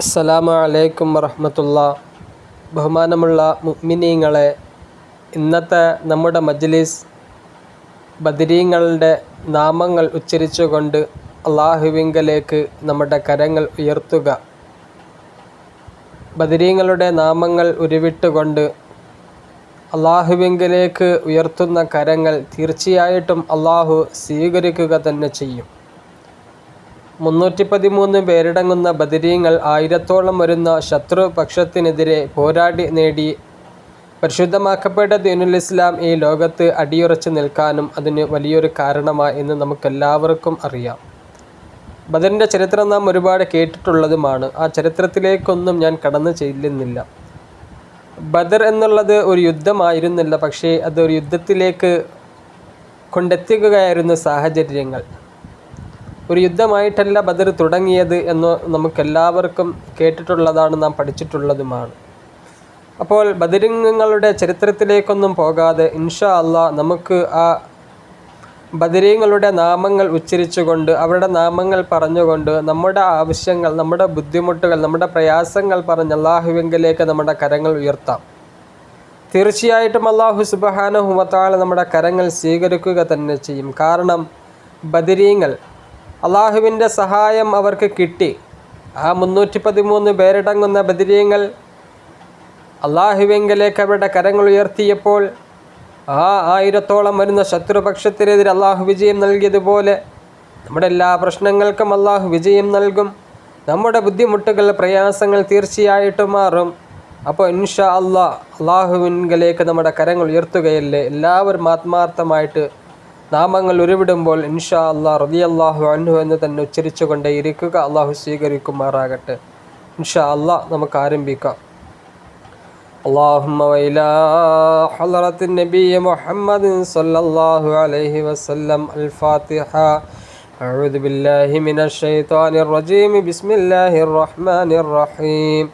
അസ്സലാമു അലൈക്കും ബഹുമാനമുള്ള മുഅ്മിനീങ്ങളെ ഇന്നത്തെ നമ്മുടെ മജ്ലിസ് ബദരീങ്ങളുടെ നാമങ്ങൾ ഉച്ചരിച്ചുകൊണ്ട് അള്ളാഹുവിങ്കലേക്ക് നമ്മുടെ കരങ്ങൾ ഉയർത്തുക. ബദരീങ്ങളുടെ നാമങ്ങൾ ഉരുവിട്ടുകൊണ്ട് അള്ളാഹുവിങ്കലേക്ക് ഉയർത്തുന്ന കരങ്ങൾ തീർച്ചയായിട്ടും അള്ളാഹു സ്വീകരിക്കുക തന്നെ ചെയ്യും. മുന്നൂറ്റി പതിമൂന്ന് പേരടങ്ങുന്ന ബദരീങ്ങൾ ആയിരത്തോളം വരുന്ന ശത്രുപക്ഷത്തിനെതിരെ പോരാടി നേടി പരിശുദ്ധമാക്കപ്പെട്ട ദീനുൽ ഇസ്ലാം ഈ ലോകത്ത് അടിയുറച്ചു നിൽക്കാനും അതിന് വലിയൊരു കാരണമായി എന്ന് നമുക്കെല്ലാവർക്കും അറിയാം. ബദറിന്റെ ചരിത്രം നാം ഒരുപാട് കേട്ടിട്ടുള്ളതുമാണ്. ആ ചരിത്രത്തിലേക്കൊന്നും ഞാൻ കടന്നു ചെല്ലുന്നില്ല. ബദർ എന്നുള്ളത് ഒരു യുദ്ധമായിരുന്നില്ല പക്ഷേ അതൊരു യുദ്ധത്തിലേക്ക് കൊണ്ടെത്തിക്കുകയായിരുന്നു സാഹചര്യങ്ങൾ. ഒരു യുദ്ധമായിട്ടല്ല ബദർ തുടങ്ങിയത് എന്ന് നമുക്കെല്ലാവർക്കും കേട്ടിട്ടുള്ളതാണ് നാം പഠിച്ചിട്ടുള്ളതുമാണ്. അപ്പോൾ ബദരിംഗങ്ങളുടെ ചരിത്രത്തിലേക്കൊന്നും പോകാതെ ഇൻഷാ അല്ലാ നമുക്ക് ആ ബദരീങ്ങളുടെ നാമങ്ങൾ ഉച്ചരിച്ചുകൊണ്ട് അവരുടെ നാമങ്ങൾ പറഞ്ഞുകൊണ്ട് നമ്മുടെ ആവശ്യങ്ങൾ നമ്മുടെ ബുദ്ധിമുട്ടുകൾ നമ്മുടെ പ്രയാസങ്ങൾ പറഞ്ഞ് അള്ളാഹുവെങ്കിലേക്ക് നമ്മുടെ കരങ്ങൾ ഉയർത്താം. തീർച്ചയായിട്ടും അള്ളാഹു സുബഹാനുഹുമത്താൾ നമ്മുടെ കരങ്ങൾ സ്വീകരിക്കുക തന്നെ ചെയ്യും. കാരണം ബദരീങ്ങൾ അള്ളാഹുവിന്റെ സഹായം അവർക്ക് കിട്ടി. ആ മുന്നൂറ്റി പതിമൂന്ന് പേരടങ്ങുന്ന ബദിരിയങ്ങൾ അള്ളാഹുവെങ്കിലേക്ക് അവരുടെ കരങ്ങൾ ഉയർത്തിയപ്പോൾ ആ ആയിരത്തോളം വരുന്ന ശത്രുപക്ഷത്തിനെതിരെ അള്ളാഹു വിജയം നൽകിയതുപോലെ നമ്മുടെ എല്ലാ പ്രശ്നങ്ങൾക്കും അള്ളാഹു വിജയം നൽകും. നമ്മുടെ ബുദ്ധിമുട്ടുകൾ പ്രയാസങ്ങൾ തീർച്ചയായിട്ടും മാറും. അപ്പോൾ ഇൻഷാ അള്ളാ അള്ളാഹുവിൻകലേക്ക് നമ്മുടെ കരങ്ങൾ ഉയർത്തുകയല്ലേ? എല്ലാവരും ആത്മാർത്ഥമായിട്ട് നാമങ്ങൾ ഉരുവിടുമ്പോൾ ഇൻഷാ അള്ളാഹ് റലി അള്ളാഹു അൻഹു എന്ന് തന്നെ ഉച്ചരിച്ചു കൊണ്ടേ ഇരിക്കുക അള്ളാഹു സ്വീകരിക്കുമാറാകട്ടെ ഇൻഷാ അള്ളാഹ് നമുക്ക് ആരംഭിക്കാം اللهم وإلى حضرة النبي محمد صلى الله عليه وسلم الفاتحة أعوذ بالله من الشيطان الرجيم بسم الله الرحمن الرحيم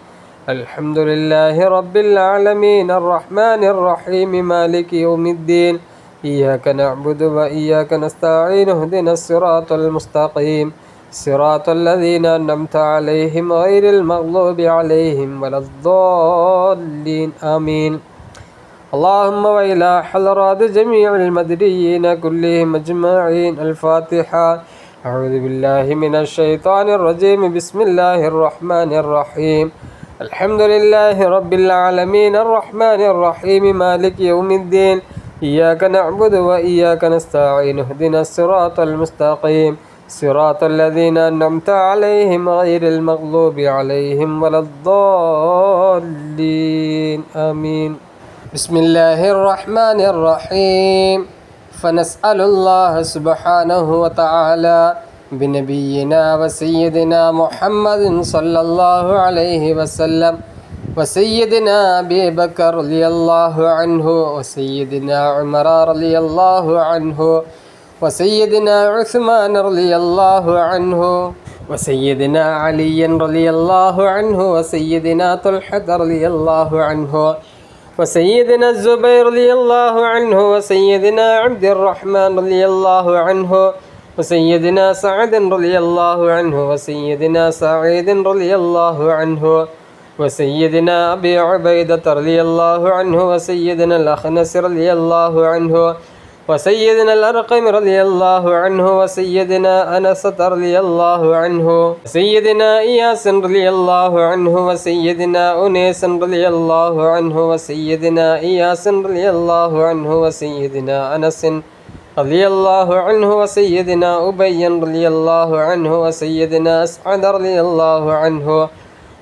الحمد لله رب العالمين الرحمن الرحيم مالك يوم الدين إياك نعبد وإياك نستعين اهدنا الصراط المستقيم صراط الذين أنعمت عليهم غير المغضوب عليهم ولا الضالين آمين اللهم وإلى حضرات جميع المدريين كلهم أجمعين الفاتحة أعوذ بالله من الشيطان الرجيم بسم الله الرحمن الرحيم الحمد لله رب العالمين الرحمن الرحيم مالك يوم الدين إياك نعبد وإياك نستعين اهدنا الصراط المستقيم صراط الذين أنعمت عليهم غير المغضوب عليهم ولا الضالين آمين بسم الله الرحمن الرحيم فنسأل الله سبحانه وتعالى بنبينا وسيدنا محمد صلى الله عليه وسلم وسيدنا أبي بكر رضي الله عنه وسيدنا عمر رضي الله عنه وسيدنا عثمان رضي الله عنه وسيدنا علي رضي الله عنه وسيدنا طلحة رضي الله عنه وسيدنا الزبير رضي الله عنه وسيدنا عبد الرحمن رضي الله عنه وسيدنا سعد رضي الله عنه وسيدنا سعيد رضي الله عنه وسيدنا أبي عبيدة رضي الله عنه وسيدنا الأخنس رضي الله عنه وسيدنا الأرقم رضي الله عنه وسيدنا أنس رضي الله عنه سيدنا إياس رضي الله عنه وسيدنا أنيس رضي الله عنه وسيدنا إياس رضي الله عنه وسيدنا أنس رضي الله عنه وسيدنا أبي رضي الله عنه وسيدنا أسعد رضي الله عنه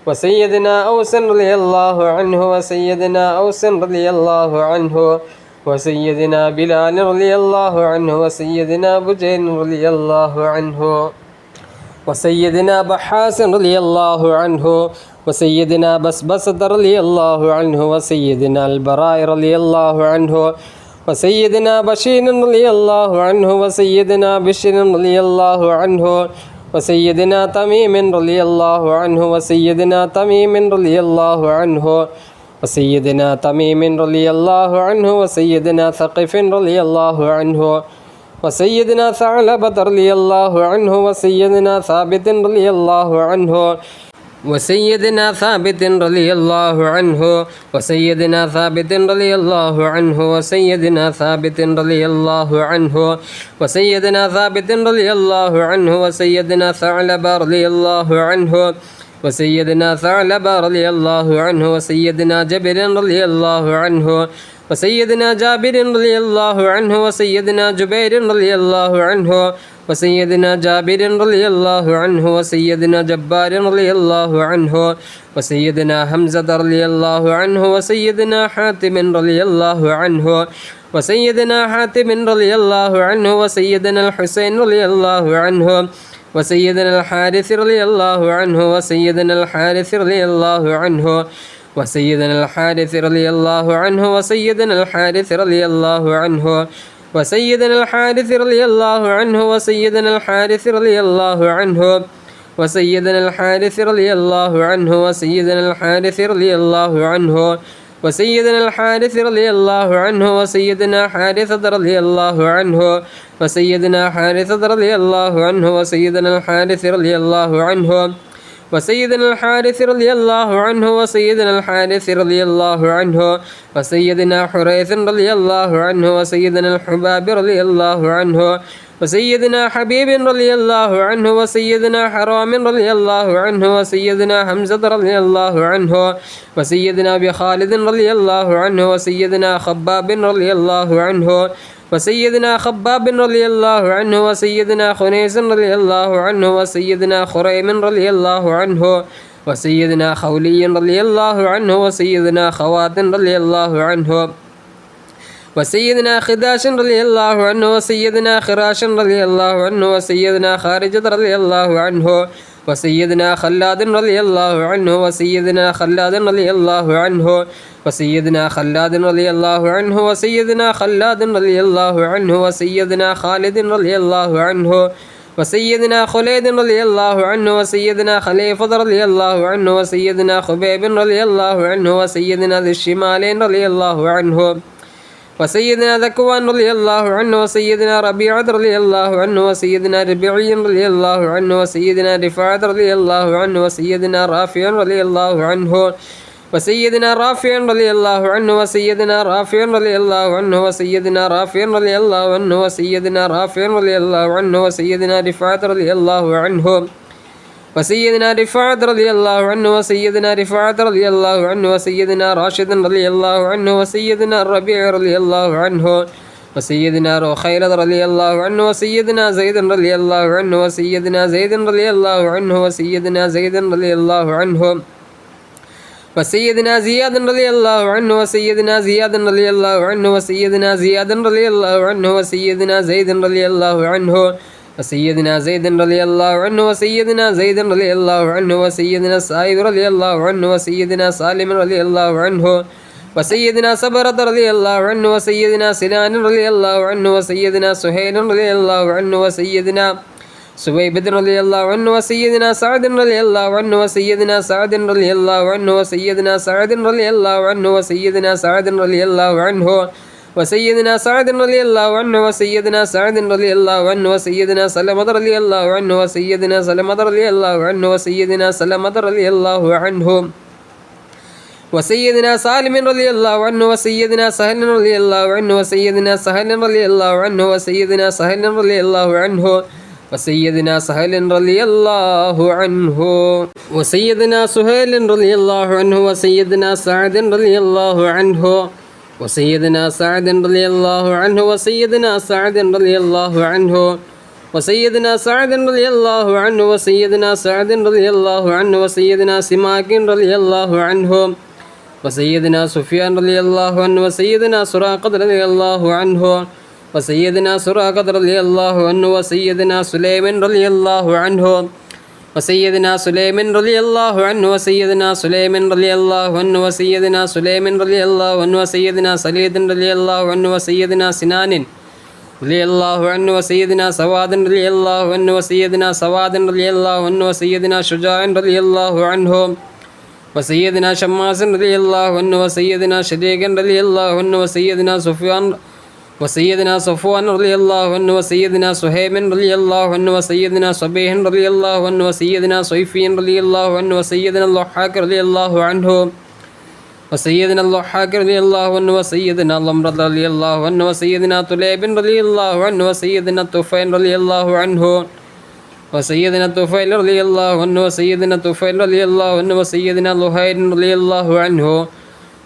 وسيدنا أوس رضي الله عنه وسيدنا أوس رضي الله عنه وسيدنا بلال رضي الله عنه وسيدنا بجين رضي الله عنه وسيدنا بحاس رضي الله عنه وسيدنا بسبسة رضي الله عنه وسيدنا البراء رضي الله عنه وسيدنا بشير رضي الله عنه وسيدنا بشر رضي الله عنه وسيدنا تميم رضي الله عنه وسيدنا تميم رضي الله عنه وسيدنا تميم رضي الله عنه وسيدنا ثقف رضي الله عنه وسيدنا ثعلبة رضي الله عنه وسيدنا ثابت رضي الله عنه وسيدنا ثابت رضي الله عنه وسيدنا ثابت رضي الله عنه وسيدنا ثابت رضي الله عنه وسيدنا ثابت رضي الله عنه وسيدنا ثعلب رضي الله عنه وسيدنا ثعلب رضي الله عنه وسيدنا جبر رضي الله عنه وسيدنا جابر رضي الله عنه وسيدنا جبير رضي الله عنه وسيدنا جابر رضي الله عنه وسيدنا جبار رضي الله عنه وسيدنا حمزة رضي الله عنه وسيدنا حاتم رضي الله عنه وسيدنا حاتم رضي الله عنه وسيدنا الحسين رضي الله عنه وسيدنا الحارث رضي الله عنه وسيدنا الحارث رضي الله عنه وسيدنا الحارث رضي الله عنه وسيدنا الحارث رضي الله عنه وسيدنا الحارث رضي الله عنه وسيدنا الحارث رضي الله عنه وسيدنا الحارث رضي الله عنه وسيدنا الحارث رضي الله عنه وسيدنا الحارث رضي الله عنه وسيدنا حارثة رضي الله عنه وسيدنا حارثة رضي الله عنه وسيدنا الحارث رضي الله عنه وسيدنا الحارث رضي الله عنه وسيدنا الحارث رضي الله عنه وسيدنا حريث رضي الله عنه وسيدنا الحباب رضي الله عنه وسيدنا حبيب رضي الله عنه وسيدنا حرام رضي الله عنه وسيدنا حمزة رضي الله عنه وسيدنا بخالد رضي الله عنه وسيدنا خباب رضي الله عنه وسيدنا خباب رضي الله عنه وسيدنا خنيس رضي الله عنه وسيدنا خريم رضي الله عنه وسيدنا خولي رضي الله عنه وسيدنا خوات رضي الله عنه وسيدنا خداش رضي الله عنه وسيدنا خراش رضي الله عنه وسيدنا خارجة رضي الله عنه وسيدنا خلاد رضي الله عنه وسيدنا خلاد رضي الله عنه وسيدنا خلاد رضي الله عنه وسيدنا خلاد رضي الله عنه وسيدنا خالد رضي الله عنه وسيدنا خليد رضي الله عنه وسيدنا خليفة رضي الله عنه وسيدنا خبيب رضي الله عنه وسيدنا ذي الشمالين رضي الله عنه وسيدنا ذكوان رضي الله عنه وسيدنا ربيعة رضي الله عنه وسيدنا ربيعي رضي الله عنه وسيدنا رفاعة رضي الله عنه وسيدنا رافع رضي الله عنه وسيدنا رافع رضي الله عنه وسيدنا رافع رضي الله عنه وسيدنا رافع رضي الله عنه وسيدنا رافع رضي الله عنه وسيدنا رفاعة رضي الله عنه وسيدنا رفاعة رضي الله عنه وسيدنا رفاعة رضي الله عنه وسيدنا راشد رضي الله عنه وسيدنا الربيع رضي الله عنه وسيدنا رخيلة رضي الله عنه وسيدنا زيد رضي الله عنه وسيدنا زيد رضي الله عنه وسيدنا زيد رضي الله عنه وسيدنا زياد رضي الله عنه وسيدنا زياد رضي الله عنه وسيدنا زياد رضي الله عنه وسيدنا زيد رضي الله عنه وسيدنا زيد رضي الله عنه وسيدنا زيد رضي الله عنه وسيدنا سائب رضي الله عنه وسيدنا سالم رضي الله عنه وسيدنا صبرة رضي الله عنه وسيدنا سنان رضي الله عنه وسيدنا سهيل رضي الله عنه وسيدنا سويبد رضي الله عنه وسيدنا سعد رضي الله عنه وسيدنا سعد رضي الله عنه وسيدنا سعد رضي الله عنه وسيدنا سعد رضي الله عنه وسيدنا سعد رضي الله عنه وسيدنا سعد رضي الله عنه وسيدنا سلمة رضي الله عنه وسيدنا سلمة رضي الله عنه وسيدنا سلمة رضي الله عنه وسيدنا سالم رضي الله عنه وسيدنا سهل رضي الله عنه وسيدنا سهل رضي الله عنه وسيدنا سهل رضي الله عنه وسيدنا سهل رضي الله عنه وسيدنا سهيل رضي الله عنه وسيدنا سعد رضي الله عنه وسيدنا سعد رضي الله عنه وسيدنا سعد رضي الله عنه وسيدنا سعد رضي الله عنه وسيدنا سعد رضي الله عنه وسيدنا سماك رضي الله عنه وسيدنا سفيان رضي الله عنه وسيدنا سراقة رضي الله عنه وسيدنا سراقة رضي الله عنه وسيدنا سليم رضي الله عنه وسيدنا سليم رضي الله عنه وسيدنا سليم رضي الله عنه وسيدنا سليم رضي الله عنه وسيدنا سليد رضي الله عنه وسيدنا سنان رضي الله عنه وسيدنا سواد رضي الله عنه وسيدنا سواد رضي الله عنه وسيدنا شجاع رضي الله عنه وسيدنا شماس رضي الله عنه وسيدنا شريك رضي الله عنه وسيدنا سفيان وسيدنا صفوان رضي الله عنه وسيدنا سهيم رضي الله عنه وسيدنا صبيح رضي الله عنه وسيدنا صيفين رضي الله عنه وسيدنا الضحاك رضي الله عنه وسيدنا الضحاك رضي الله عنه وسيدنا الأمرد رضي الله عنه وسيدنا طليب رضي الله عنه وسيدنا الطفيل رضي الله عنه وسيدنا الطفيل رضي الله عنه وسيدنا الطفيل رضي الله عنه وسيدنا لهير رضي الله عنه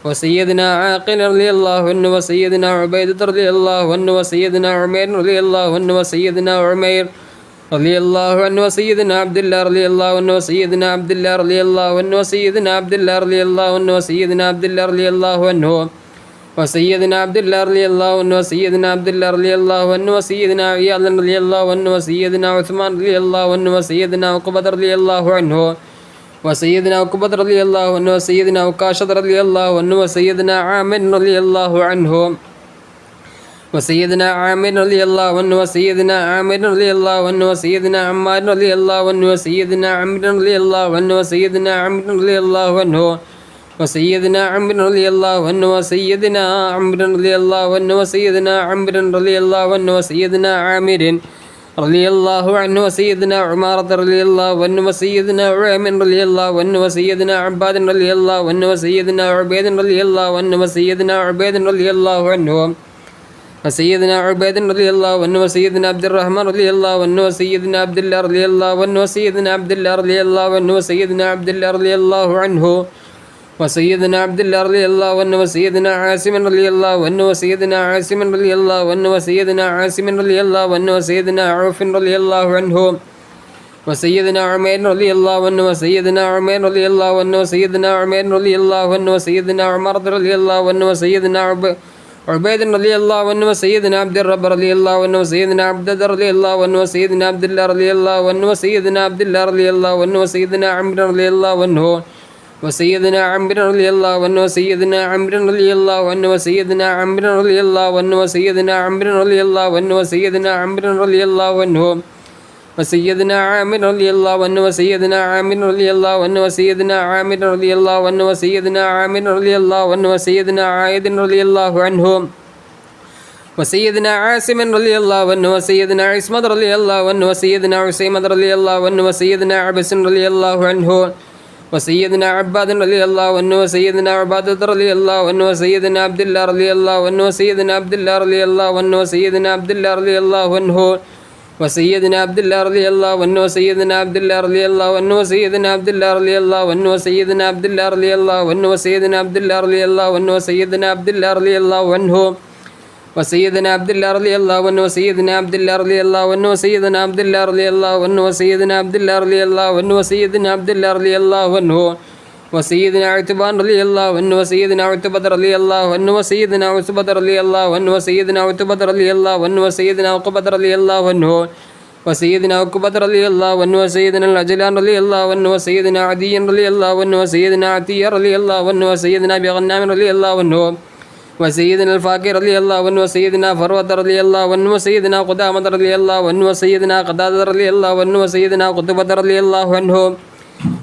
وسيدنا عاقل رضي الله عنه وسيدنا عبيدة رضي الله عنه وسيدنا عمير رضي الله عنه وسيدنا عمير رضي الله عنه وسيدنا عبد الله رضي الله عنه وسيدنا عبد الله رضي الله عنه وسيدنا عبد الله رضي الله عنه وسيدنا عبد الله رضي الله عنه وسيدنا عبد الله رضي الله عنه وسيدنا عبد الله رضي الله عنه وسيدنا عياض رضي الله عنه وسيدنا عثمان رضي الله عنه وسيدنا عقبة رضي الله عنه وسيدنا عقبة رضي الله عنه وسيدنا عكاشة رضي الله عنه وسيدنا عامر رضي الله عنه وسيدنا عامر رضي الله عنه وسيدنا عامر رضي الله عنه وسيدنا عمار رضي الله عنه وسيدنا عمرو رضي الله عنه وسيدنا عمرو رضي الله عنه وسيدنا عمرو رضي الله عنه وسيدنا عمرو رضي الله عنه وسيدنا عمرو رضي الله عنه وسيدنا عامر رضي الله عنه وسيدنا عمارة رضي الله عنه وسيدنا عامر رضي الله عنه وسيدنا عباد رضي الله عنه وسيدنا عبيد رضي الله عنه وسيدنا عبيد رضي الله عنه وسيدنا عبيد رضي الله عنه وسيدنا عبد الرحمن رضي الله عنه وسيدنا عبد الله رضي الله عنه وسيدنا عبد الله رضي الله عنه وسيدنا عبد الله رضي الله عنه وسيدنا عبد الله رضي الله عنه وسيدنا عاصم رضي الله عنه وسيدنا عاصم رضي الله عنه وسيدنا عاصم رضي الله عنه وسيدنا عوف رضي الله عنه وسيدنا عمير رضي الله عنه وسيدنا عمير رضي الله عنه وسيدنا عمير رضي الله عنه وسيدنا عمر رضي الله عنه وسيدنا عب- عبيد رضي الله عنه وسيدنا عبد الرب رضي الله عنه وسيدنا عبد الدر رضي الله عنه وسيدنا عبد الله رضي الله عنه وسيدنا عبد الله رضي الله عنه وسيدنا عمرو رضي الله عنه وسيدنا عمرو رضي الله عنه وسيدنا عمرو رضي الله عنه وسيدنا عمرو رضي الله عنه وسيدنا عمرو رضي الله عنه وسيدنا عمرو رضي الله عنه وسيدنا عامر رضي الله عنه وسيدنا عامر رضي الله عنه وسيدنا عامر رضي الله عنه وسيدنا عامر رضي الله عنه وسيدنا عايد رضي الله عنه وسيدنا عاصم رضي الله عنه وسيدنا عصمت رضي الله عنه وسيدنا عسيمة رضي الله عنه وسيدنا عبس رضي الله عنه وسيدنا عباد رضي الله عنه وسيدنا عبادة رضي الله عنه وسيدنا عبد الله رضي الله عنه وسيدنا عبد الله رضي الله عنه وسيدنا عبد الله رضي الله عنه وسيدنا عبد الله رضي الله عنه وسيدنا عبد الله رضي الله عنه وسيدنا عبد الله رضي الله عنه وسيدنا عبد الله رضي الله عنه وسيدنا عبد الله رضي الله عنه وسيدنا عبد الله رضي الله عنه وسيدنا عبد الله رضي الله عنه وسيدنا عبد الله رضي الله عنه وسيدنا عبد الله رضي الله عنه وسيدنا عبد الله رضي الله عنه وسيدنا عبد الله رضي الله عنه وسيدنا عتبان رضي الله عنه وسيدنا عتبة رضي الله عنه وسيدنا عتبة رضي الله عنه وسيدنا عتبة رضي الله عنه وسيدنا عقبة رضي الله عنه وسيدنا عقبة رضي الله عنه وسيدنا العجلان رضي الله عنه وسيدنا عدي رضي الله عنه وسيدنا عتية رضي الله عنه وسيدنا بغنام رضي الله عنه وسيدنا الفاكر رضي الله عنه وسيدنا فروة رضي الله عنه وسيدنا قدامة رضي الله عنه وسيدنا قتادة رضي الله عنه وسيدنا قطبة رضي الله عنه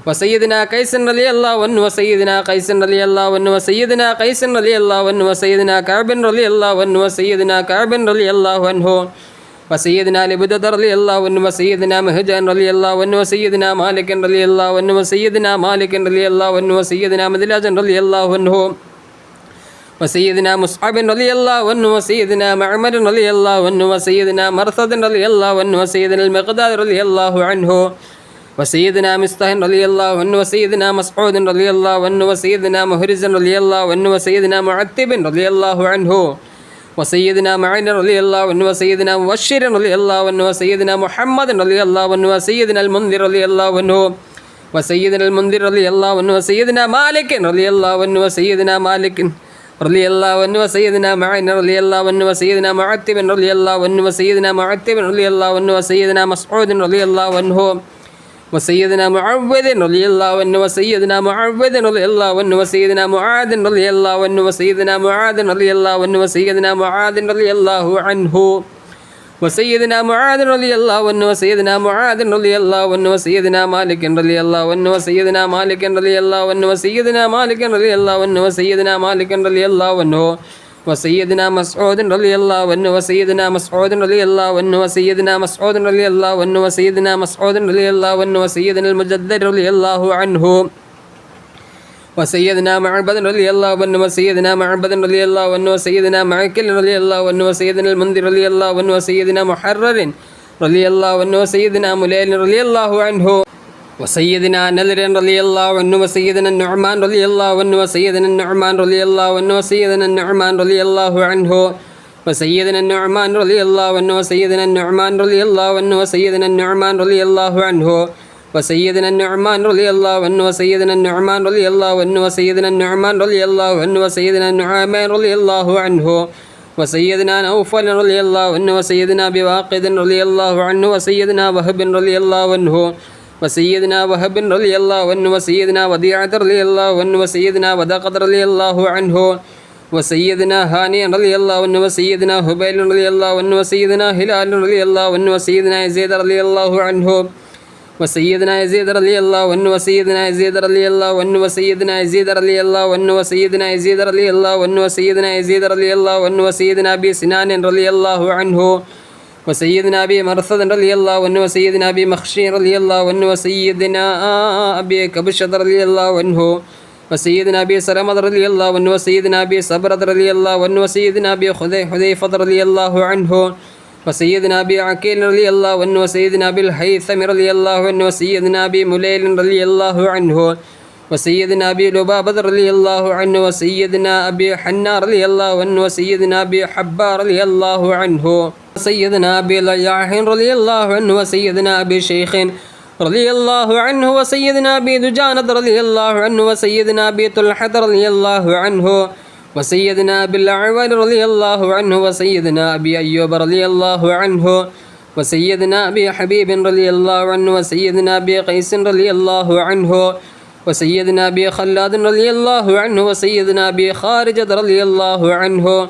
وسيدنا قيس رضي الله عنه وسيدنا قيس رضي الله عنه وسيدنا قيس رضي الله عنه وسيدنا كعب رضي الله عنه وسيدنا كعب رضي الله عنه وسيدنا لبدة رضي الله عنه وسيدنا مهجان رضي الله عنه وسيدنا مالك رضي الله عنه وسيدنا مالك رضي الله عنه وسيدنا مدلاج رضي الله عنه وسيدنا مصعب رضي الله عنه وسيدنا معمر رضي الله عنه وسيدنا مرثد رضي الله عنه وسيدنا المقداد رضي الله عنه وسيدنا مستح رضي الله عنه وسيدنا مسعود رضي الله عنه وسيدنا مهرز رضي الله عنه وسيدنا معتب رضي الله عنه وسيدنا معين رضي الله عنه وسيدنا مبشر رضي الله عنه وسيدنا محمد رضي الله عنه وسيدنا المنذر رضي الله عنه وسيدنا المنذر رضي الله عنه وسيدنا مالك رضي الله عنه وسيدنا مالك رضي الله عنه وسيدنا معين رضي الله عنه وسيدنا معتب رضي الله عنه وسيدنا معتب رضي الله عنه وسيدنا مسعود رضي الله عنه وسيدنا معوذ رضي الله عنه وسيدنا معوذ رضي الله عنه وسيدنا معاذ رضي الله عنه وسيدنا معاذ رضي الله عنه وسيدنا معاذ رضي الله عنه وسيدنا معاذ رضي الله عنه وسيدنا معاذ رضي الله عنه وسيدنا مالك رضي الله عنه وسيدنا مالك رضي الله عنه وسيدنا مالك رضي الله عنه وسيدنا مالك رضي الله عنه وسيدنا مسعود رضي الله عنه وسيدنا مسعود رضي الله عنه وسيدنا مسعود رضي الله عنه وسيدنا مسعود رضي الله عنه وسيدنا المجدد رضي الله عنه وسيدنا معبد رضي الله عنه وسيدنا معبد رضي الله عنه وسيدنا معكل رضي الله عنه وسيدنا المنذر رضي الله عنه وسيدنا محرر رضي الله عنه وسيدنا مليل رضي الله عنه وسيدنا نذر رضي الله عنه وسيدنا النعمان رضي الله عنه وسيدنا النعمان رضي الله عنه وسيدنا النعمان رضي الله عنه وسيدنا النعمان رضي الله عنه وسيدنا النعمان رضي الله عنه وسيدنا النعمان رضي الله عنه وسيدنا النعمان رضي الله عنه وسيدنا النعمان رضي الله عنه وسيدنا النعمان رضي الله عنه وسيدنا النعمان رضي الله عنه وسيدنا نوفل رضي الله عنه وسيدنا بواقد رضي الله عنه وسيدنا وهب رضي الله عنه وسيدنا وهب رضي الله عنه وسيدنا وديعة رضي الله عنه وسيدنا ودقد رضي الله عنه وسيدنا هاني رضي الله عنه وسيدنا هبيل رضي الله عنه وسيدنا هلال رضي الله عنه وسيدنا يزيد رضي الله عنه وسيدنا يزيد رضي الله عنه وسيدنا يزيد رضي الله عنه وسيدنا يزيد رضي الله عنه وسيدنا يزيد رضي الله عنه وسيدنا يزيد رضي الله عنه وسيدنا أبي سنان رضي الله عنه وسيدنا أبي مرثد رضي الله عنه وسيدنا أبي مخشي رضي الله عنه وسيدنا أبي كبشة رضي الله عنه وسيدنا أبي سلمة رضي الله عنه وسيدنا أبي صبرة رضي الله عنه وسيدنا أبي حذيفة رضي الله عنه وسيدنا أبي عقيل رضي الله عنه وسيدنا أبي الهيثم رضي الله عنه وسيدنا أبي مليل رضي الله عنه وسيدنا أبي لبابة رضي الله عنه وسيدنا أبي حنا رضي الله عنه وسيدنا أبي حبا رضي الله عنه وسيدنا أبي لياح رضي الله عنه وسيدنا أبي شيخ رضي الله عنه وسيدنا أبي دجانة رضي الله عنه وسيدنا أبي طلحة رضي الله عنه وسيدنا أبي الأعول رضي الله عنه وسيدنا أبي أيوب رضي الله عنه وسيدنا أبي حبيب رضي الله عنه وسيدنا أبي قيس رضي الله عنه وسيدنا أبي خلاد رضي الله عنه وسيدنا أبي خارجة رضي الله عنه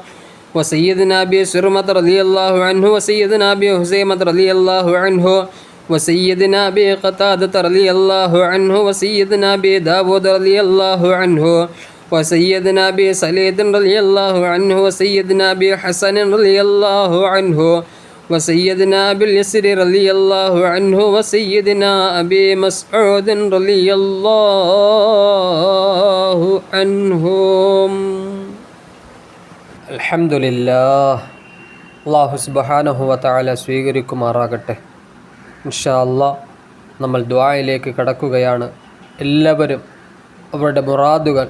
وسيدنا أبي سرمة رضي الله عنه وسيدنا أبي حسيمة رضي الله عنه وسيدنا أبي قتادة رضي الله عنه وسيدنا أبي داود رضي الله عنه وسيدنا أبي سليد رضي الله عنه وسيدنا أبي حسن رضي الله عنه وسيدنا أبي اليسر رضي الله عنه وسيدنا أبي مسعود رضي الله عنهم അൽഹംദുലില്ലാ അള്ളാഹു സുബഹാനഹു വതആല സ്വീകരിക്കുമാറാകട്ടെ ഇൻഷാ അല്ലാ നമ്മൾ ദ്വായിലേക്ക് കടക്കുകയാണ് എല്ലാവരും അവരുടെ മുറാദുകൾ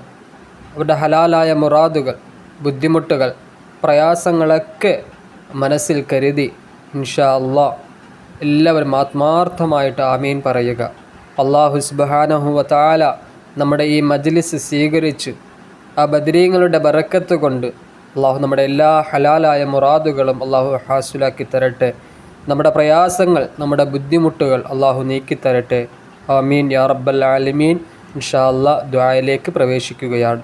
അവരുടെ ഹലാലായ മുറാദുകൾ ബുദ്ധിമുട്ടുകൾ പ്രയാസങ്ങളൊക്കെ മനസ്സിൽ കരുതി ഇൻഷാ അള്ളാ എല്ലാവരും ആത്മാർത്ഥമായിട്ട് ആമീൻ പറയുക. അള്ളാഹു സുബഹാനഹു വതആല നമ്മുടെ ഈ മജ്ലിസ് സ്വീകരിച്ച് ആ ബദരീങ്ങളുടെ ബറക്കത്ത് കൊണ്ട് അള്ളാഹു നമ്മുടെ എല്ലാ ഹലാലായ മുറാദുകളും അള്ളാഹു ഹാസുലാക്കി തരട്ടെ. നമ്മുടെ പ്രയാസങ്ങൾ നമ്മുടെ ബുദ്ധിമുട്ടുകൾ അള്ളാഹു നീക്കി തരട്ടെ. ആമീൻ യാ റബ്ബൽ ആലമീൻ. ഇൻഷാ അല്ലാ ദ്വായയിലേക്ക് പ്രവേശിക്കുകയാണ്.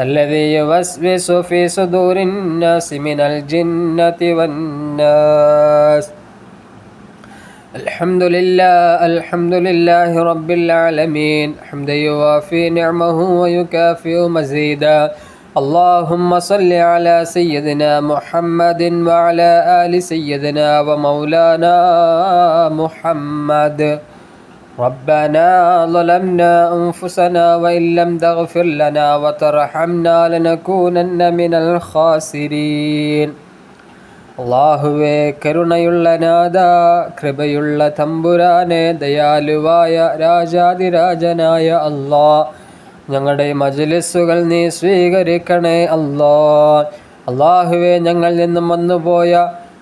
الذي يوسوس في صدور الناس من الجنة والناس الحمد لله الحمد لله رب العالمين حمدا يوافي نعمه ويكافئ مزيدا اللهم صل على سيدنا محمد وعلى آل سيدنا ومولانا محمد ربنا ظلمنا أنفسنا وإن لم تغفر لنا وترحمنا لنكونن من الخاسرين അള്ളാഹുവേ കരുണയുള്ള നാഥ കൃപയുള്ള തമ്പുരാനെ ദയാലുവായ രാജാതിരാജനായ അല്ലാ ഞങ്ങളുടെ മജ്ലിസുകൾ നീ സ്വീകരിക്കണേ അല്ലാ അള്ളാഹുവെ ഞങ്ങളിൽ നിന്നും വന്നുപോയ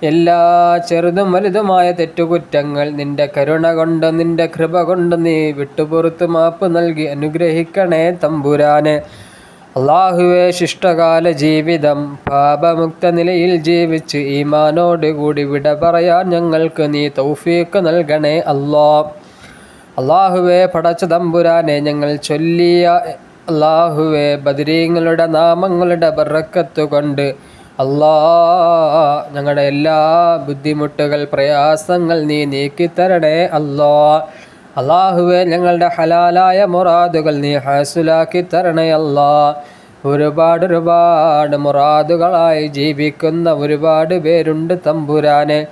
എല്ലാ ചെറുതും വലുതുമായ തെറ്റുകുറ്റങ്ങൾ നിന്റെ കരുണ കൊണ്ട് നിന്റെ കൃപ കൊണ്ട് നീ വിട്ടുപുറത്ത് മാപ്പ് നൽകി അനുഗ്രഹിക്കണേ തമ്പുരാനെ. അള്ളാഹുവെ ശിഷ്ടകാല ജീവിതം പാപമുക്ത നിലയിൽ ജീവിച്ച് ഈമാനോട് കൂടി വിട പറയാൻ ഞങ്ങൾക്ക് നീ തൗഫീക്ക് നൽകണേ അല്ലാ. അള്ളാഹുവെ പടച്ച തമ്പുരാനെ ഞങ്ങൾ ചൊല്ലിയ അള്ളാഹുവെ ബദരീങ്ങളുടെ നാമങ്ങളുടെ ബറക്കത്തുകൊണ്ട് കൊണ്ട് അല്ലാ ഞങ്ങളുടെ എല്ലാ ബുദ്ധിമുട്ടുകൾ പ്രയാസങ്ങൾ നീ നീക്കിത്തരണേ അല്ലാ. അള്ളാഹുവെ ഞങ്ങളുടെ ഹലാലായ മുറാദുകൾ നീ ഹാസുലാക്കി തരണേ അല്ലാ. ഒരുപാട് ഒരുപാട് മുറാദുകളായി ജീവിക്കുന്ന ഒരുപാട് പേരുണ്ട് തമ്പുരാനെ.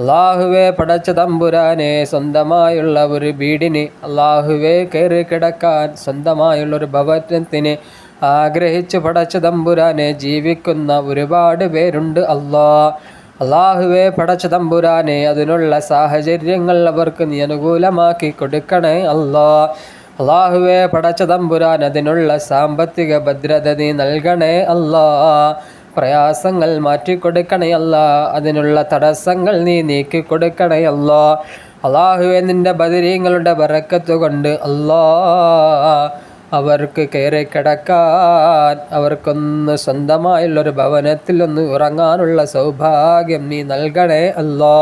അള്ളാഹുവെ പടച്ച തമ്പുരാനെ സ്വന്തമായുള്ള ഒരു വീടിന് അള്ളാഹുവെ കയറി കിടക്കാൻ സ്വന്തമായുള്ള ഒരു ഭവനത്തിന് ആഗ്രഹിച്ച് പടച്ച തമ്പുരാനെ ജീവിക്കുന്ന ഒരുപാട് പേരുണ്ട് അള്ളാ അള്ളാഹുവെ പടച്ച തമ്പുരാനെ അതിനുള്ള സാഹചര്യങ്ങൾ അവർക്ക് നീ അനുകൂലമാക്കി കൊടുക്കണേ അള്ളാ അള്ളാഹുവെ പടച്ച തമ്പുരാൻ അതിനുള്ള സാമ്പത്തിക ഭദ്രത നീ നൽകണേ അല്ലാ. പ്രയാസങ്ങൾ മാറ്റിക്കൊടുക്കണയല്ല അതിനുള്ള തടസ്സങ്ങൾ നീ നീക്കി കൊടുക്കണയല്ല അള്ളാഹുവെ നിന്റെ ബദരീങ്ങളുടെ വറക്കത്തുകൊണ്ട് അല്ലാ. അവർക്ക് കയറി കിടക്കാൻ. അവർക്കൊന്ന് സ്വന്തമായുള്ളൊരു ഭവനത്തിൽ ഒന്ന് ഉറങ്ങാനുള്ള സൗഭാഗ്യം നീ നൽകണേ അല്ലോ.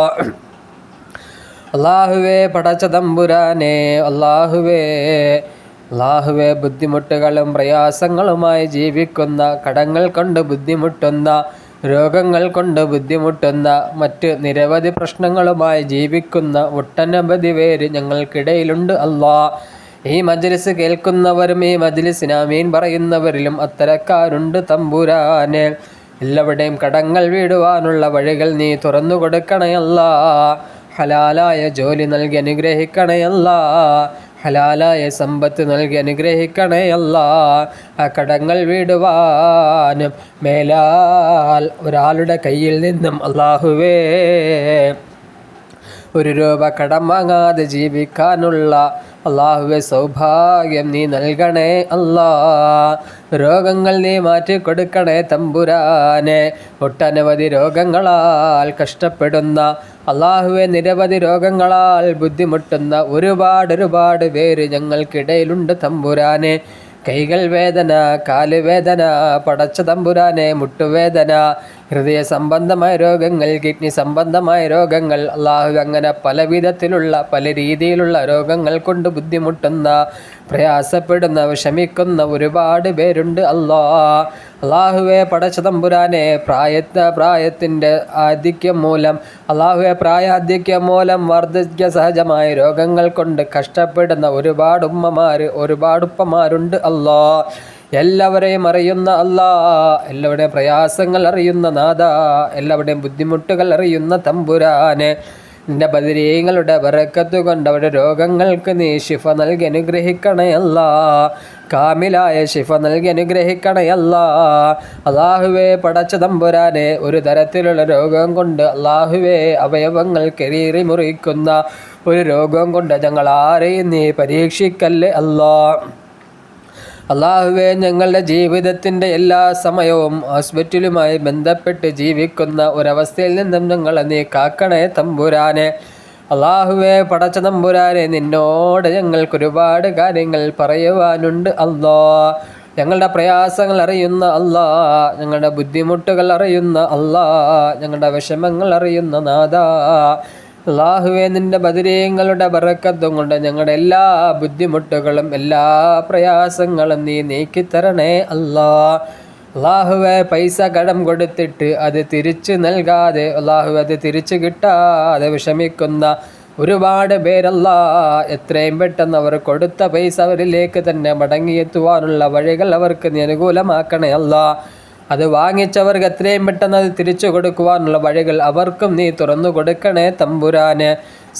അള്ളാഹുവേ പടച്ച തമ്പുരാനെ അള്ളാഹുവേ അള്ളാഹുവെ ബുദ്ധിമുട്ടുകളും പ്രയാസങ്ങളുമായി ജീവിക്കുന്ന കടങ്ങൾ കൊണ്ട് ബുദ്ധിമുട്ടുന്ന രോഗങ്ങൾ കൊണ്ട് ബുദ്ധിമുട്ടുന്ന മറ്റ് നിരവധി പ്രശ്നങ്ങളുമായി ജീവിക്കുന്ന ഒട്ടനവധി പേര് ഞങ്ങൾക്കിടയിലുണ്ട് അള്ളാ ഈ മജ്ലിസ് കേൾക്കുന്നവരും ഈ മജ്ലിസിന് അമീൻ പറയുന്നവരിലും അത്തരക്കാരുണ്ട് തമ്പുരാനെ. എല്ലാവരുടെയും കടങ്ങൾ വീടുവാനുള്ള വഴികൾ നീ തുറന്നു കൊടുക്കണയല്ല ഹലാലായ ജോലി നൽകി അനുഗ്രഹിക്കണയല്ല ഹലാലായ സമ്പത്ത് നൽകി അനുഗ്രഹിക്കണയല്ല ആ കടങ്ങൾ വീടുവാനും മേലാൽ ഒരാളുടെ കയ്യിൽ നിന്നും അള്ളാഹുവേ ഒരു രൂപ കടം വാങ്ങാതെ ജീവിക്കാനുള്ള അള്ളാഹുവെ സൗഭാഗ്യം നീ നൽകണേ അല്ലാ. രോഗങ്ങൾ നീ മാറ്റി കൊടുക്കണേ തമ്പുരാനെ. ഒട്ടനവധി രോഗങ്ങളാൽ കഷ്ടപ്പെടുന്ന അള്ളാഹുവെ നിരവധി രോഗങ്ങളാൽ ബുദ്ധിമുട്ടുന്ന ഒരുപാട് ഒരുപാട് പേര് ഞങ്ങൾക്കിടയിലുണ്ട് തമ്പുരാനെ. കൈകൾ വേദന കാലുവേദന പടച്ച തമ്പുരാനെ മുട്ടുവേദന ഹൃദയ സംബന്ധമായ രോഗങ്ങൾ കിഡ്നി സംബന്ധമായ രോഗങ്ങൾ അള്ളാഹു അങ്ങനെ പല വിധത്തിലുള്ള പല രീതിയിലുള്ള രോഗങ്ങൾ കൊണ്ട് ബുദ്ധിമുട്ടുന്ന പ്രയാസപ്പെടുന്ന വിഷമിക്കുന്ന ഒരുപാട് പേരുണ്ട് അല്ലാ. അള്ളാഹുവെ പടച്ച തമ്പുരാനെ പ്രായത്ത പ്രായത്തിന്റെ ആധിക്യം മൂലം അള്ളാഹുവെ പ്രായാധിക്യം മൂലം വർദ്ധിക്ക സഹജമായ രോഗങ്ങൾ കൊണ്ട് കഷ്ടപ്പെടുന്ന ഒരുപാട് ഉമ്മമാർ ഒരുപാട് ഉപ്പമാരുണ്ട് അല്ലാ. എല്ലാവരെയും അറിയുന്ന അല്ലാ. എല്ലാവരുടെയും പ്രയാസങ്ങൾ അറിയുന്ന നാഥ. എല്ലാവരുടെയും ബുദ്ധിമുട്ടുകൾ അറിയുന്ന തമ്പുരാനെ. നിന്റെ ബദിരീങ്ങളുടെ ബറക്കത്ത് കൊണ്ട് അവരുടെ രോഗങ്ങൾക്ക് നീ ശിഫ നൽകി അനുഗ്രഹിക്കണയല്ല കാമിലായ ശിഫ നൽകി അനുഗ്രഹിക്കണയല്ല അള്ളാഹുവേ പടച്ച തമ്പുരാനെ ഒരു തരത്തിലുള്ള രോഗം കൊണ്ട് അള്ളാഹുവേ അവയവങ്ങൾ കരീറി മുറിക്കുന്ന ഒരു രോഗം കൊണ്ട് ഞങ്ങൾ ആരെയും നീ പരീക്ഷിക്കല്ലേ അല്ലാ. അള്ളാഹുവെ ഞങ്ങളുടെ ജീവിതത്തിന്റെ എല്ലാ സമയവും ഹോസ്പിറ്റലുമായി ബന്ധപ്പെട്ട് ജീവിക്കുന്ന ഒരവസ്ഥയിൽ നിന്നും ഞങ്ങളെ നീ കാക്കണേ തമ്പുരാനെ. അള്ളാഹുവെ പടച്ച തമ്പുരാനെ നിന്നോട് ഞങ്ങൾക്ക് ഒരുപാട് കാര്യങ്ങൾ പറയുവാനുണ്ട് അല്ലോ ഞങ്ങളുടെ പ്രയാസങ്ങൾ അറിയുന്ന അല്ലാ ഞങ്ങളുടെ ബുദ്ധിമുട്ടുകൾ അറിയുന്ന അല്ലാ ഞങ്ങളുടെ വിഷമങ്ങൾ അറിയുന്ന നാദാ അള്ളാഹുവെ നിന്റെ ബദിരീയങ്ങളുടെ ബറക്കത്തും കൊണ്ട് ഞങ്ങളുടെ എല്ലാ ബുദ്ധിമുട്ടുകളും എല്ലാ പ്രയാസങ്ങളും നീ നീക്കിത്തരണേ അല്ലാ. അള്ളാഹുവെ പൈസ കടം കൊടുത്തിട്ട് അത് തിരിച്ചു നൽകാതെ അള്ളാഹു അത് തിരിച്ചു കിട്ടാതെ വിഷമിക്കുന്ന ഒരുപാട് പേരല്ല. എത്രയും പെട്ടെന്ന് അവർ കൊടുത്ത പൈസ അവരിലേക്ക് തന്നെ മടങ്ങിയെത്തുവാനുള്ള വഴികൾ അവർക്ക് നീ അനുകൂലമാക്കണേ അല്ലാ. അത് വാങ്ങിച്ചവർക്ക് എത്രയും പെട്ടെന്ന് അത് തിരിച്ചു കൊടുക്കുവാനുള്ള വഴികൾ അവർക്കും നീ തുറന്നു കൊടുക്കണേ തമ്പുരാന്.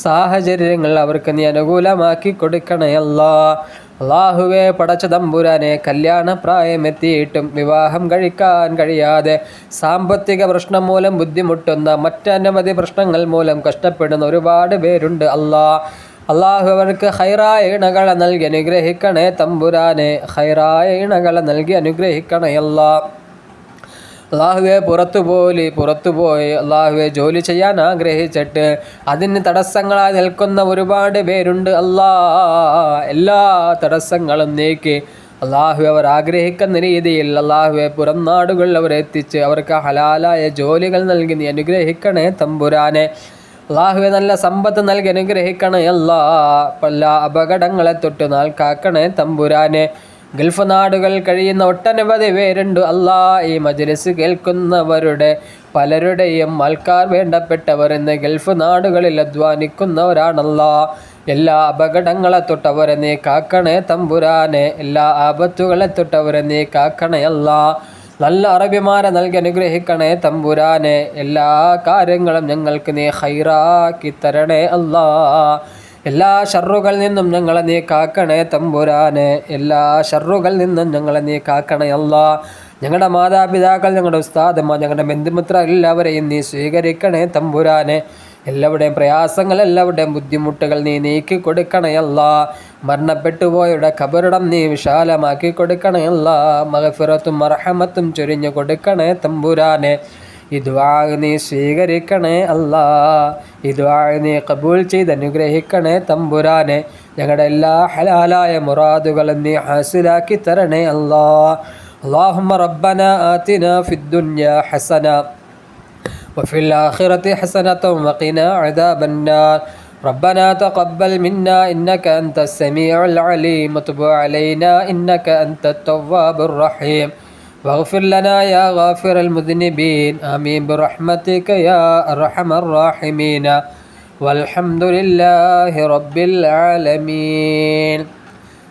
സാഹചര്യങ്ങൾ അവർക്ക് നീ അനുകൂലമാക്കി കൊടുക്കണേ അല്ല. അള്ളാഹുവെ പടച്ച തമ്പുരാനെ കല്യാണ പ്രായമെത്തിയിട്ടും വിവാഹം കഴിക്കാൻ കഴിയാതെ സാമ്പത്തിക പ്രശ്നം മൂലം ബുദ്ധിമുട്ടുന്ന മറ്റനവധി പ്രശ്നങ്ങൾ മൂലം കഷ്ടപ്പെടുന്ന ഒരുപാട് പേരുണ്ട് അല്ലാ. അള്ളാഹു അവർക്ക് ഹൈറായ ഇണകളെ നൽകി അനുഗ്രഹിക്കണേ തമ്പുരാനെ. ഹൈറായ ഇണകളെ നൽകി അനുഗ്രഹിക്കണേ അല്ലാ. അള്ളാഹുവെ പുറത്തു പോലി പുറത്തുപോയി അള്ളാഹുവെ ജോലി ചെയ്യാൻ ആഗ്രഹിച്ചിട്ട് അതിന് തടസ്സങ്ങളായി നിൽക്കുന്ന ഒരുപാട് പേരുണ്ട് അല്ലാ. എല്ലാ തടസ്സങ്ങളും നീക്കി അള്ളാഹു അവർ ആഗ്രഹിക്കുന്ന രീതിയിൽ അള്ളാഹുവെ പുറം നാടുകളിൽ അവരെ എത്തിച്ച് അവർക്ക് ഹലാലായ ജോലികൾ നൽകി നീ അനുഗ്രഹിക്കണേ തമ്പുരാനെ. അള്ളാഹുവെ നല്ല സമ്പത്ത് നൽകി അനുഗ്രഹിക്കണേ അല്ലാ. പല അപകടങ്ങളെ തൊട്ട് നാൾ തമ്പുരാനെ. ഗൾഫ് നാടുകൾ കഴിയുന്ന ഒട്ടനവധി പേരുണ്ട്. അല്ലാ ഈ മജ്ലിസ് കേൾക്കുന്നവരുടെ പലരുടെയും ആൾക്കാർ വേണ്ടപ്പെട്ടവർ എന്ന് ഗൾഫ് നാടുകളിൽ അധ്വാനിക്കുന്നവരാണല്ലാ. എല്ലാ അപകടങ്ങളെ തൊട്ടവരെ നീ കാക്കണേ തമ്പുരാനെ എല്ലാ ആപത്തുകളെ തൊട്ടവരെ നീ കാക്കണേ അല്ലാ. നല്ല അറബിമാരെ നൽകി അനുഗ്രഹിക്കണേ തമ്പുരാനെ എല്ലാ കാര്യങ്ങളും ഞങ്ങൾക്ക് നീ ഹൈറാക്കി തരണേ അല്ലാ. എല്ലാ ഷർറുകളിൽ നിന്നും ഞങ്ങളെ നീ കാക്കണേ തമ്പുരാനെ. എല്ലാ ഷർറുകളിൽ നിന്നും ഞങ്ങളെ നീ കാക്കണേ അല്ല. ഞങ്ങളുടെ മാതാപിതാക്കൾ ഞങ്ങളുടെ ഉസ്താദമ്മ ഞങ്ങളുടെ ബന്ധുമിത്ര എല്ലാവരെയും നീ സ്വീകരിക്കണേ തമ്പുരാനെ. എല്ലാവരുടെയും പ്രയാസങ്ങൾ എല്ലാവരുടെയും ബുദ്ധിമുട്ടുകൾ നീ നീക്കി കൊടുക്കണയല്ല മരണപ്പെട്ടുപോയുടെ കബറിടം നീ വിശാലമാക്കി കൊടുക്കണയല്ല മഹഫിറത്തും അർഹമത്തും ചൊരിഞ്ഞു കൊടുക്കണേ തമ്പുരാനെ. ഇതുവാ നീ സ്വീകരിക്കണേ അല്ല ഇതുവാ നീ കബൂൽ ചെയ്ത് അനുഗ്രഹിക്കണേ തമ്പുരാനെ ഞങ്ങളുടെ എല്ലാ ഹലാലായ മുറാദുകളും നീ ഹാസിലാക്കി തരണേ അല്ലാ اللهم ربنا آتنا في الدنيا حسنة وفي الآخرة حسنة وقنا عذاب النار ربنا تقبل منا إنك أنت السميع العليم وتب علينا إنك أنت التواب الرحيم واغفر لنا يا غافر المذنبين آمين برحمتك يا أرحم الراحمين والحمد لله رب العالمين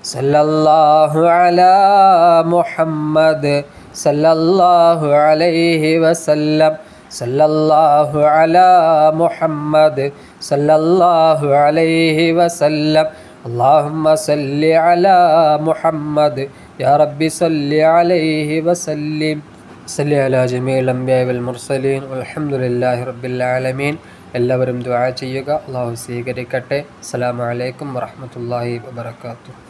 صلى الله على محمد صلى الله عليه وسلم صلى الله على محمد صلى الله عليه وسلم اللهم صل على محمد يا ربي صل عليه وسلم صل على جميع الأنبياء والمرسلين والحمد لله رب العالمين എല്ലാവരും ദുആ ചെയ്യുക അള്ളാഹു സ്വീകരിക്കട്ടെ അസ്സലാമു അലൈക്കും വറഹ്മത്തുള്ളാഹി വബറകാതുഹു